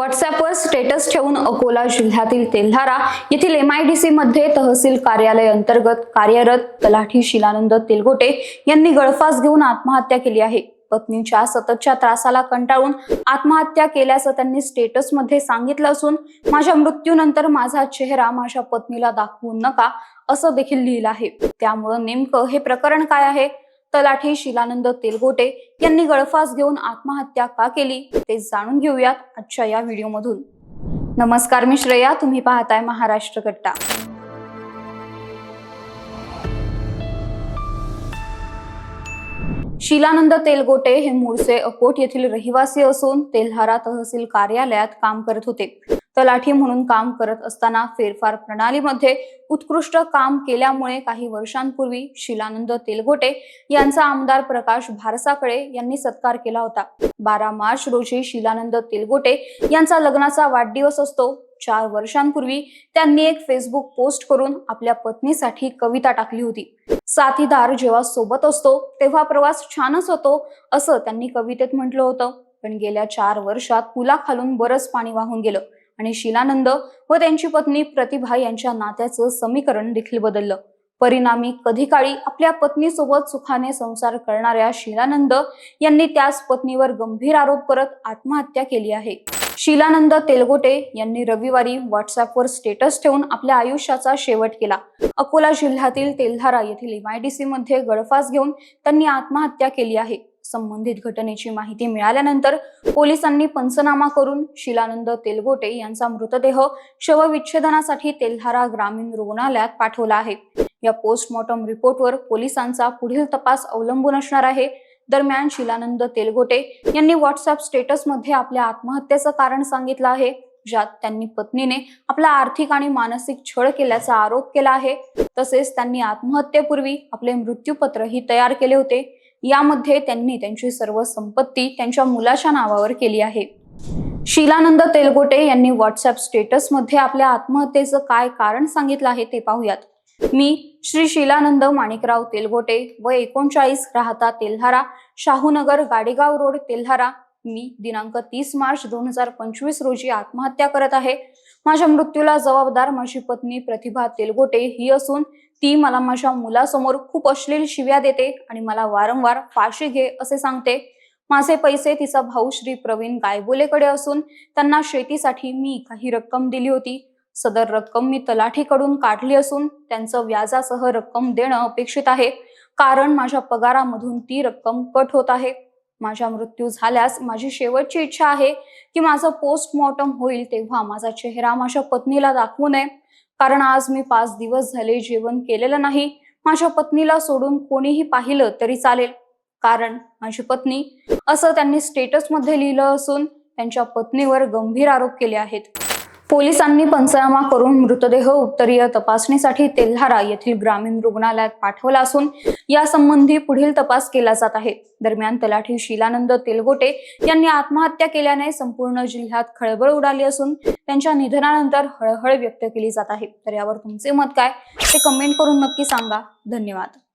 व्हॉट्सअपवर स्टेटस ठेवून अकोला जिल्ह्यातील तेल्हारा येथील एमआयडीसी मध्ये तहसील कार्यालय अंतर्गत कार्यरत तलाठी शिलानंद तेलगोटे यांनी गळफास घेऊन आत्महत्या केली आहे. पत्नीच्या सततच्या त्रासाला कंटाळून आत्महत्या केल्याचं त्यांनी स्टेटसमध्ये सांगितलं असून माझ्या मृत्यूनंतर माझा चेहरा माझ्या पत्नीला दाखवू नका असं देखील लिहिलं आहे. त्यामुळं नेमकं हे प्रकरण काय आहे? तलाठी शिलानंद तेलगोटे यांनी गळफास घेऊन आत्महत्या का केली ते जाणून घेऊयात आजच्या या व्हिडिओमधून. नमस्कार मी श्रेया तुम्ही पाहताय महाराष्ट्र कट्टा. शिलानंद तेलगोटे हे मूळचे अकोट येथील रहिवासी असून तेल्हारा तहसील कार्यालयात काम करत होते. तलाठी म्हणून काम करत असताना फेरफार प्रणालीमध्ये उत्कृष्ट काम केल्यामुळे काही वर्षांपूर्वी शिलानंद तेलगोटे यांचा आमदार प्रकाश भारसाकडे यांनी सत्कार केला होता. बारा मार्च रोजी शिलानंद तेलगोटे यांचा लग्नाचा वाढदिवस असतो. चार वर्षांपूर्वी त्यांनी एक फेसबुक पोस्ट करून आपल्या पत्नीसाठी कविता टाकली होती. साथीदार जेव्हा सोबत असतो तेव्हा प्रवास छानच होतो असं त्यांनी कवितेत म्हटलं होतं. पण गेल्या चार वर्षात पुलाखालून बरंच पाणी वाहून गेलं. आणि शिलानंद व त्यांची पत्नी प्रतिभा यांच्या नात्याचं समीकरण देखील बदललं. परिणामी कधी काळी आपल्या पत्नीसोबत सुखाने संसार करणाऱ्या शिलानंद यांनी त्याच पत्नीवर गंभीर आरोप करत आत्महत्या केली आहे. शिलानंद तेलगोटे यांनी रविवारी व्हॉट्सअपवर स्टेटस ठेवून आपल्या आयुष्याचा शेवट केला. अकोला जिल्ह्यातील तेलधारा येथील एमआयडीसी मध्ये गळफास घेऊन त्यांनी आत्महत्या केली आहे. संबंधित घटनेची माहिती मिळाल्यानंतर पोलिसांनी पंचनामा करून शिलानंद तेलगोटे यांचा मृतदेह शवविच्छेदनासाठी तेल्हारा ग्रामीण रुग्णालयात पाठवला आहे. या पोस्टमॉर्टम रिपोर्टवर पोलिसांचा पुढील तपास अवलंबून असणार आहे. दरम्यान शिलानंद तेलगोटे यांनी व्हॉट्सअप स्टेटसमध्ये आपल्या आत्महत्येचं कारण सांगितलं आहे. ज्यात त्यांनी पत्नीने आपला आर्थिक आणि मानसिक छळ केल्याचा आरोप केला आहे. तसेच त्यांनी आत्महत्येपूर्वी आपले मृत्यूपत्रही तयार केले होते. यामध्ये त्यांनी त्यांची सर्व संपत्ती त्यांच्या मुलाच्या नावावर केली आहे. शिलानंद तेलगोटे यांनी व्हॉट्सअप स्टेटसमध्ये आपल्या आत्महत्येचं काय कारण सांगितलं आहे ते पाहूयात. मी श्री शिलानंद माणिकराव तेलगोटे व एकोणचाळीस राहता तेल्हारा शाहूनगर गाडेगाव रोड तेल्हारा. मी दिनांक तीस मार्च दोन हजार पंचवीस रोजी आत्महत्या करत आहे. माझ्या मृत्यूला जबाबदार माझी पत्नी प्रतिभा तेलगोटे ही असून ती मला माझ्या मुलासमोर खूप अश्लील शिव्या देते आणि मला वारंवार फाशी घे असे सांगते. माझे पैसे तिचा भाऊ श्री प्रवीण गायबोलेकडे असून त्यांना शेतीसाठी मी काही रक्कम दिली होती. सदर रक्कम मी तलाठीकडून काढली असून त्यांचं व्याजासह रक्कम देणं अपेक्षित आहे. कारण माझ्या पगारामधून ती रक्कम कट होत आहे. माझा मृत्यू झाल्यास माझी शेवटची इच्छा आहे की माझं पोस्टमॉर्टम होईल तेव्हा माझा चेहरा माझ्या पत्नीला दाखवू नये. कारण आज मी पाच दिवस झाले जेवण केलेलं नाही. माझ्या पत्नीला सोडून कोणीही पाहिलं तरी चालेल. कारण माझी पत्नी असं त्यांनी स्टेटसमध्ये लिहिलं असून त्यांच्या पत्नीवर गंभीर आरोप केले आहेत. पोलिसांनी पंचनामा करून मृतदेह उत्तरीय तपासणीसाठी तेल्हारा येथील ग्रामीण रुग्णालयात पाठवला असून यासंबंधी पुढील तपास केला जात आहे. दरम्यान तलाठी शिलानंद तेलगोटे यांनी आत्महत्या केल्याने संपूर्ण जिल्ह्यात खळबळ उडाली असून त्यांच्या निधनानंतर हळहळ व्यक्त केली जात आहे. तर यावर तुमचे मत काय? ते कमेंट करून नक्की सांगा. धन्यवाद.